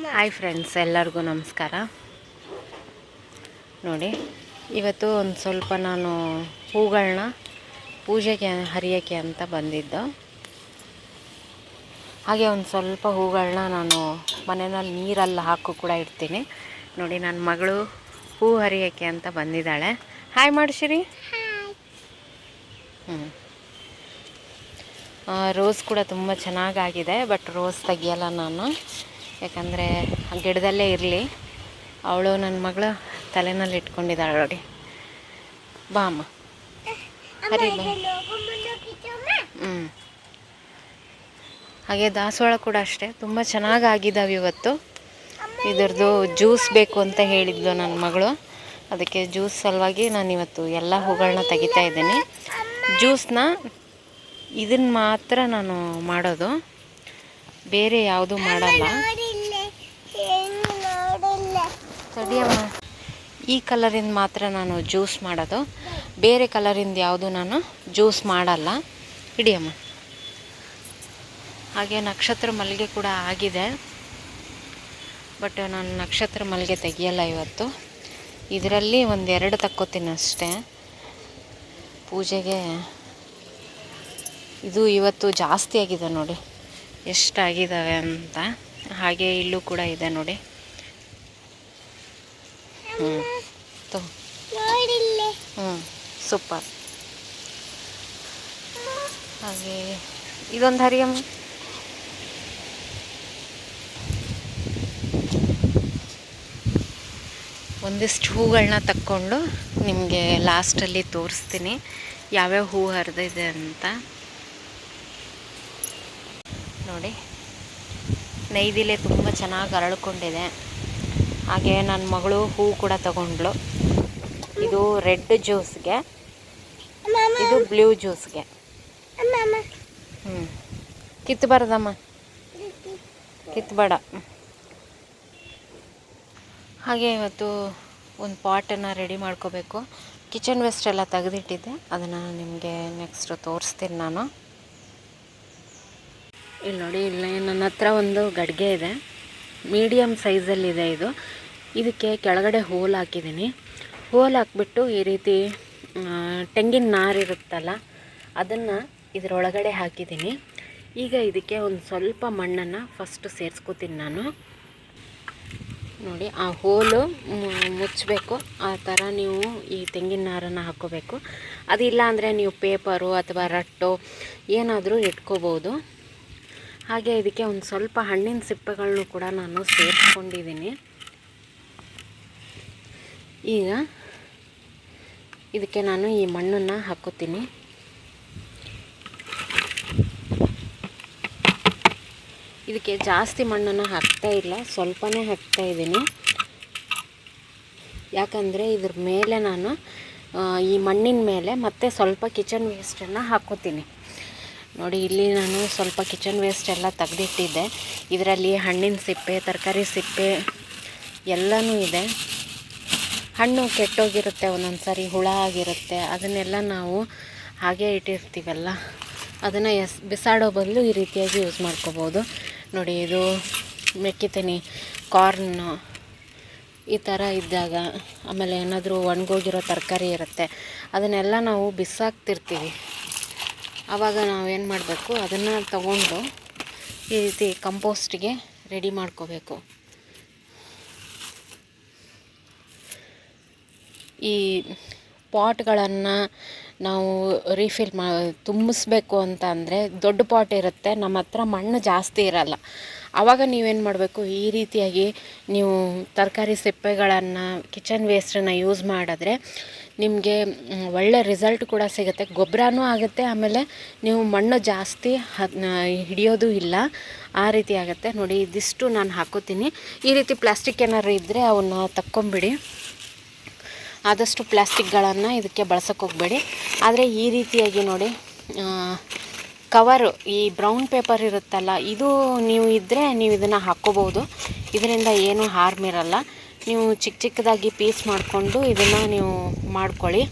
Hi friends ಎಲ್ಲರಿಗೂ ನಮಸ್ಕಾರ. ನೋಡಿ, ಇವತ್ತು ಒಂದು ಸ್ವಲ್ಪ ನಾನು ಹೂಗಳನ್ನ ಪೂಜೆಗೆ ಹರಿಯೋಕ್ಕೆ ಅಂತ ಬಂದಿದ್ದು. ಹಾಗೆ ಒಂದು ಸ್ವಲ್ಪ ಹೂಗಳನ್ನ ನಾನು ಮನೆಯಲ್ಲಿ ನೀರಲ್ಲಿ ಹಾಕು ಕೂಡ ಇಡ್ತೀನಿ. ನೋಡಿ ನನ್ನ ಮಗಳು ಹೂ ಹರಿಯೋಕ್ಕೆ ಅಂತ ಬಂದಿದ್ದಾಳೆ. ಹಾಯ್ ಮಾಡಿಸಿರಿ. ಹ್ಞೂ ರೋಸ್ ಕೂಡ ತುಂಬ ಚೆನ್ನಾಗಾಗಿದೆ ಬಟ್ ರೋಸ್ ತೆಗಿಯಲ್ಲ ನಾನು. ಯಾಕಂದರೆ ಆ ಗಿಡದಲ್ಲೇ ಇರಲಿ. ಅವಳು ನನ್ನ ಮಗಳು ತಲೆನಲ್ಲಿ ಇಟ್ಕೊಂಡಿದ್ದಾಳೆ ನೋಡಿ. ಬಾ ಅಮ್ಮ. ಹರಿ ಹ್ಞೂ ಹಾಗೆ ದಾಸವಾಳ ಕೂಡ ಅಷ್ಟೇ. ತುಂಬ ಚೆನ್ನಾಗಿ ಆಗಿದ್ದಾವೆ ಇವತ್ತು. ಇದ್ರದ್ದು ಜ್ಯೂಸ್ ಬೇಕು ಅಂತ ಹೇಳಿದ್ಲು ನನ್ನ ಮಗಳು. ಅದಕ್ಕೆ ಜ್ಯೂಸ್ ಸಲುವಾಗಿ ನಾನು ಇವತ್ತು ಎಲ್ಲ ಹೂಗಳನ್ನ ತೆಗಿತಾ ಇದ್ದೀನಿ. ಜ್ಯೂಸ್ನ ಇದನ್ನು ಮಾತ್ರ ನಾನು ಮಾಡೋದು. ಬೇರೆ ಯಾವುದು ಮಾಡಲ್ಲ. ತಡಿಯಮ್ಮ ಈ ಕಲರಿಂದ ಮಾತ್ರ ನಾನು ಜ್ಯೂಸ್ ಮಾಡೋದು. ಬೇರೆ ಕಲರಿಂದ ಯಾವುದು ನಾನು ಜ್ಯೂಸ್ ಮಾಡಲ್ಲ. ಹಿಡಿಯಮ್ಮ ಹಾಗೆ ನಕ್ಷತ್ರ ಮಲ್ಲಿಗೆ ಕೂಡ ಆಗಿದೆ. ಬಟ್ ನಾನು ನಕ್ಷತ್ರ ಮಲ್ಲಿಗೆ ತೆಗಿಯಲ್ಲ ಇವತ್ತು. ಇದರಲ್ಲಿ ಒಂದೆರಡು ತಕ್ಕೋತೀನಿ ಅಷ್ಟೇ ಪೂಜೆಗೆ ಇದು ಇವತ್ತು ಜಾಸ್ತಿ ಆಗಿದೆ ನೋಡಿ. ಎಷ್ಟಾಗಿದ್ದಾವೆ ಅಂತ. ಹಾಗೆ ಇಲ್ಲೂ ಕೂಡ ಇದೆ ನೋಡಿ. ಹ್ಞೂ ಹ್ಞೂ ಸೂಪರ್. ಹಾಗೆ, ಇದೊಂದು ಹರಿಯಮ್ಮ. ಒಂದಿಷ್ಟು ಹೂಗಳನ್ನ ತಕ್ಕೊಂಡು ನಿಮಗೆ ಲಾಸ್ಟಲ್ಲಿ ತೋರಿಸ್ತೀನಿ. ಯಾವ್ಯಾವ ಹೂ ಹರಿದಿದೆ ಅಂತ. ನೋಡಿ. ನೈದಿಲೆ ತುಂಬ ಚೆನ್ನಾಗಿ ಅರಳ್ಕೊಂಡಿದೆ. ಹಾಗೆ ನನ್ನ ಮಗಳು ಹೂ ಕೂಡ ತಗೊಂಡ್ಳು. ಇದು ರೆಡ್ ಜ್ಯೂಸ್ಗೆ. ಇದು ಬ್ಲೂ ಜ್ಯೂಸ್ಗೆ. ಹ್ಞೂ ಕಿತ್ತಬಾರ್ದಮ್ಮ ಕಿತ್ತಬೇಡ ಹಾಗೆ ಇವತ್ತು ಒಂದು ಪಾಟನ್ನು ರೆಡಿ ಮಾಡ್ಕೋಬೇಕು. ಕಿಚನ್ ವೇಸ್ಟ್ ಎಲ್ಲ ತೆಗೆದಿಟ್ಟಿದ್ದೆ. ಅದನ್ನು ನಿಮಗೆ ನೆಕ್ಸ್ಟ್ ತೋರಿಸ್ತೀನಿ ನಾನು. ಇಲ್ಲಿ ನೋಡಿ, ಇಲ್ಲಿ ನನ್ನ ಹತ್ರ ಒಂದು ಗಡಿಗೆ ಇದೆ. ಮೀಡಿಯಮ್ ಸೈಜಲ್ಲಿದೆ ಇದು. ಇದಕ್ಕೆ ಕೆಳಗಡೆ ಹೋಲ್ ಹಾಕಿದ್ದೀನಿ. ಹೋಲ್ ಹಾಕ್ಬಿಟ್ಟು ಈ ರೀತಿ ತೆಂಗಿನ ನಾರಿರುತ್ತಲ್ಲ ಅದನ್ನು ಇದರೊಳಗಡೆ ಹಾಕಿದ್ದೀನಿ. ಈಗ ಇದಕ್ಕೆ ಒಂದು ಸ್ವಲ್ಪ ಮಣ್ಣನ್ನು ಫಸ್ಟು ಸೇರಿಸ್ಕೋತೀನಿ ನಾನು. ನೋಡಿ, ಆ ಹೋಲು ಮುಚ್ಚಬೇಕು ಆ ಥರ ನೀವು ಈ ತೆಂಗಿನ ನಾರನ್ನು ಹಾಕ್ಕೋಬೇಕು ಅದಿಲ್ಲ ಅಂದರೆ ನೀವು ಪೇಪರು ಅಥವಾ ರಟ್ಟು ಏನಾದರೂ ಇಟ್ಕೋಬೋದು. ಹಾಗೆ ಇದಕ್ಕೆ ಒಂದು ಸ್ವಲ್ಪ ಹಣ್ಣಿನ ಸಿಪ್ಪೆಗಳನ್ನು ಕೂಡ ನಾನು ಸೇರಿಸ್ಕೊಂಡಿದ್ದೀನಿ. ಈಗ ಇದಕ್ಕೆ ನಾನು ಈ ಮಣ್ಣನ್ನು ಹಾಕೋತೀನಿ. ಇದಕ್ಕೆ ಜಾಸ್ತಿ ಮಣ್ಣನ್ನು ಹಾಕ್ತಾ ಇಲ್ಲ, ಸ್ವಲ್ಪನೇ ಹಾಕ್ತಾ ಇದ್ದೀನಿ. ಯಾಕಂದರೆ ಇದ್ರ ಮೇಲೆ ನಾನು ಈ ಮಣ್ಣಿನ ಮೇಲೆ ಮತ್ತೆ ಸ್ವಲ್ಪ ಕಿಚನ್ ವೇಸ್ಟನ್ನು ಹಾಕೋತೀನಿ. ನೋಡಿ, ಇಲ್ಲಿ ನಾನು ಸ್ವಲ್ಪ ಕಿಚನ್ ವೇಸ್ಟ್ ಎಲ್ಲ ತೆಗೆದಿಟ್ಟಿದ್ದೆ. ಇದರಲ್ಲಿ ಹಣ್ಣಿನ ಸಿಪ್ಪೆ, ತರಕಾರಿ ಸಿಪ್ಪೆ ಎಲ್ಲನೂ ಇದೆ. ಹಣ್ಣು ಕೆಟ್ಟೋಗಿರುತ್ತೆ ಒಂದೊಂದು ಸಾರಿ ಹುಳ ಆಗಿರುತ್ತೆ, ಅದನ್ನೆಲ್ಲ ನಾವು ಹಾಗೆ ಇಟ್ಟಿರ್ತೀವಲ್ಲ? ಅದನ್ನು ಎಸ್, ಬಿಸಾಡೋ ಬದಲು ಈ ರೀತಿಯಾಗಿ ಯೂಸ್ ಮಾಡ್ಕೋಬೋದು. ನೋಡಿ, ಇದು ಮೆಕ್ಕಿತೆನಿ ಕಾರ್ನ್ ಈ ಥರ ಇದ್ದಾಗ ಆಮೇಲೆ ಏನಾದರೂ ಒಣಗೋಗಿರೋ ತರಕಾರಿ ಇರುತ್ತೆ, ಅದನ್ನೆಲ್ಲ ನಾವು ಬಿಸಾಕ್ತಿರ್ತೀವಿ. ಆವಾಗ ನಾವೇನು ಮಾಡಬೇಕು, ಅದನ್ನು ತಗೊಂಡು ಈ ರೀತಿ ಕಂಪೋಸ್ಟ್ಗೆ ರೆಡಿ ಮಾಡ್ಕೋಬೇಕು. ಈ ಪಾಟ್ಗಳನ್ನು ನಾವು ರೀಫಿಲ್ ಮಾ, ತುಂಬಿಸ್ಬೇಕು ಅಂತ ಅಂದರೆ ದೊಡ್ಡ ಪಾಟ್ ಇರುತ್ತೆ, ನಮ್ಮ ಹತ್ರ ಮಣ್ಣು ಜಾಸ್ತಿ ಇರಲ್ಲ. ಆವಾಗ ನೀವೇನು ಮಾಡಬೇಕು? ಈ ರೀತಿಯಾಗಿ ನೀವು ತರಕಾರಿ ಸಿಪ್ಪೆಗಳನ್ನು ಕಿಚನ್ ವೇಸ್ಟನ್ನು ಯೂಸ್ ಮಾಡಿದ್ರೆ ನಿಮಗೆ ಒಳ್ಳೆ ರಿಸಲ್ಟ್ ಕೂಡ ಸಿಗುತ್ತೆ. ಗೊಬ್ಬರನೂ ಆಗುತ್ತೆ, ಆಮೇಲೆ ನೀವು ಮಣ್ಣು ಜಾಸ್ತಿ ಹಿಡಿಯೋದು ಇಲ್ಲ. ಆ ರೀತಿ ಆಗುತ್ತೆ. ನೋಡಿ, ಇದಿಷ್ಟು ನಾನು ಹಾಕೋತೀನಿ. ಈ ರೀತಿ ಪ್ಲಾಸ್ಟಿಕ್ ಏನಾದ್ರು ಇದ್ದರೆ ಅವನ್ನ ತಕ್ಕೊಂಬಿಡಿ. ಆದಷ್ಟು ಪ್ಲಾಸ್ಟಿಕ್ಗಳನ್ನು ಇದಕ್ಕೆ ಬಳಸೋಕ್ಕೆ ಹೋಗಬೇಡಿ. ಆದರೆ ಈ ರೀತಿಯಾಗಿ ನೋಡಿ ಕವರು, ಈ ಬ್ರೌನ್ ಪೇಪರ್ ಇರುತ್ತಲ್ಲ, ಇದು ನೀವು ಇದ್ದರೆ ನೀವು ಇದನ್ನು ಹಾಕ್ಕೋಬೋದು ಇದರಿಂದ ಏನೂ ಹಾರ್ಮ್ ಇರಲ್ಲ. ನೀವು ಚಿಕ್ಕ ಚಿಕ್ಕದಾಗಿ ಪೀಸ್ ಮಾಡಿಕೊಂಡು ಇದನ್ನು ನೀವು ಮಾಡ್ಕೊಳ್ಳಿ.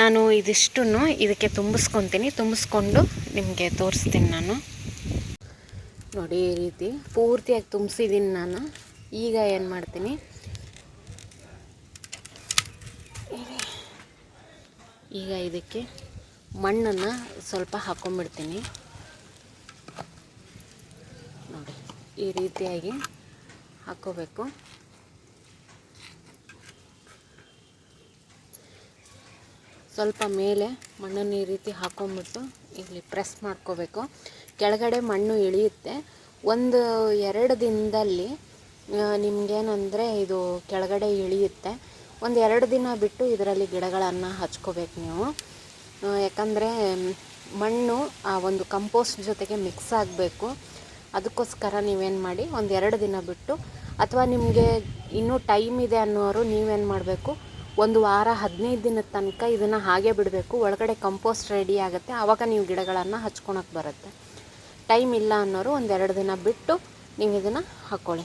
ನಾನು ಇದಿಷ್ಟನ್ನು ಇದಕ್ಕೆ ತುಂಬಿಸ್ಕೊತೀನಿ. ತುಂಬಿಸ್ಕೊಂಡು ನಿಮಗೆ ತೋರಿಸ್ತೀನಿ ನಾನು. ನೋಡಿ ಈ ರೀತಿ ಪೂರ್ತಿಯಾಗಿ ತುಂಬಿಸಿದ್ದೀನಿ ನಾನು. ಈಗ ಏನು ಮಾಡ್ತೀನಿ? ಈಗ ಇದಕ್ಕೆ ಮಣ್ಣನ್ನು ಸ್ವಲ್ಪ ಹಾಕ್ಕೊಂಬಿಡ್ತೀನಿ ನೋಡಿ, ಈ ರೀತಿಯಾಗಿ ಹಾಕೋಬೇಕು. ಸ್ವಲ್ಪ ಮೇಲೆ ಮಣ್ಣನ್ನು ಈ ರೀತಿ ಹಾಕೊಂಡ್ಬಿಟ್ಟು ಇಲ್ಲಿ ಪ್ರೆಸ್ ಮಾಡ್ಕೋಬೇಕು. ಕೆಳಗಡೆ ಮಣ್ಣು ಇಳಿಯುತ್ತೆ. ಒಂದು ಎರಡು ದಿನದಲ್ಲಿ ನಿಮಗೇನಂದರೆ ಇದು ಕೆಳಗಡೆ ಇಳಿಯುತ್ತೆ. ಒಂದು ಎರಡು ದಿನ ಬಿಟ್ಟು ಇದರಲ್ಲಿ ಗಿಡಗಳನ್ನು ಹಚ್ಕೋಬೇಕು ನೀವು. ಯಾಕಂದರೆ, ಮಣ್ಣು ಆ ಒಂದು ಕಂಪೋಸ್ಟ್ ಜೊತೆಗೆ ಮಿಕ್ಸ್ ಆಗಬೇಕು. ಅದಕ್ಕೋಸ್ಕರ ನೀವೇನು ಮಾಡಿ ಒಂದು ಎರಡು ದಿನ ಬಿಟ್ಟು, ಅಥವಾ ನಿಮಗೆ ಇನ್ನೂ ಟೈಮ್ ಇದೆ ಅನ್ನೋರು ನೀವೇನು ಮಾಡಬೇಕು, ಒಂದು ವಾರ ಹದಿನೈದು ದಿನದ ತನಕ ಇದನ್ನು ಹಾಗೆ ಬಿಡಬೇಕು, ಒಳಗಡೆ ಕಂಪೋಸ್ಟ್ ರೆಡಿ ಆಗುತ್ತೆ, ಆವಾಗ ನೀವು ಗಿಡಗಳನ್ನು ಹಚ್ಕೊಳಕ್ಕೆ ಬರುತ್ತೆ. ಟೈಮ್ ಇಲ್ಲ ಅನ್ನೋರು ಒಂದೆರಡು ದಿನ ಬಿಟ್ಟು ನೀವು ಇದನ್ನು ಹಾಕ್ಕೊಳ್ಳಿ